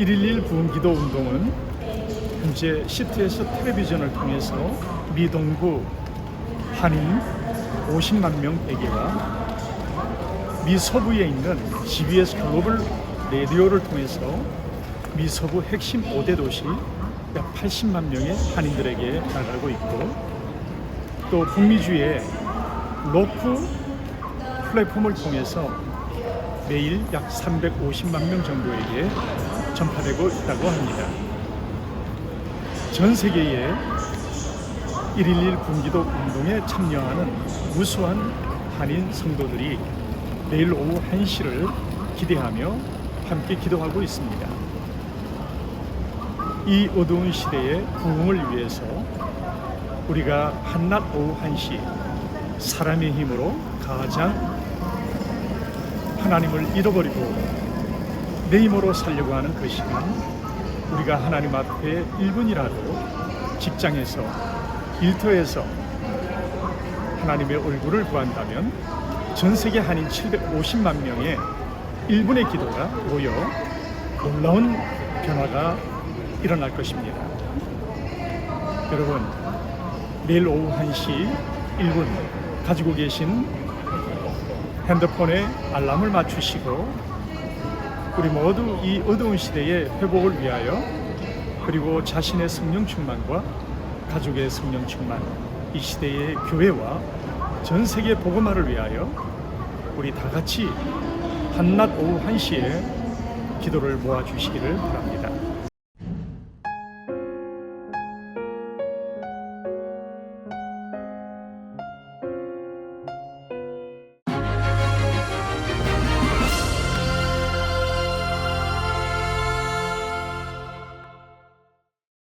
111 부흥기도 운동은 현재 시트에서 텔레비전을 통해서 미동부 한인 50만 명 에게와 미서부에 있는 CBS 글로벌 라디오를 통해서 미서부 핵심 5대 도시 약 80만 명의 한인들에게 나가고 있고 또 북미주의 로크 플랫폼을 통해서 매일 약 350만 명 정도에게 전파되고 있다고 합니다. 전 세계에 111 분기도 운동에 참여하는 무수한 한인 성도들이 내일 오후 1시를 기대하며 함께 기도하고 있습니다. 이 어두운 시대의 부흥을 위해서 우리가 한낮 오후 1시 사람의 힘으로 가장 하나님을 잃어버리고 내 힘으로 살려고 하는 그 시간 우리가 하나님 앞에 1분이라도 직장에서 일터에서 하나님의 얼굴을 구한다면 전 세계 한인 750만 명의 1분의 기도가 모여 놀라운 변화가 일어날 것입니다. 여러분, 내일 오후 1시 1분 가지고 계신 핸드폰에 알람을 맞추시고 우리 모두 이 어두운 시대의 회복을 위하여 그리고 자신의 성령 충만과 가족의 성령 충만 이 시대의 교회와 전 세계 복음화를 위하여 우리 다 같이 한낮 오후 1시에 기도를 모아 주시기를 바랍니다.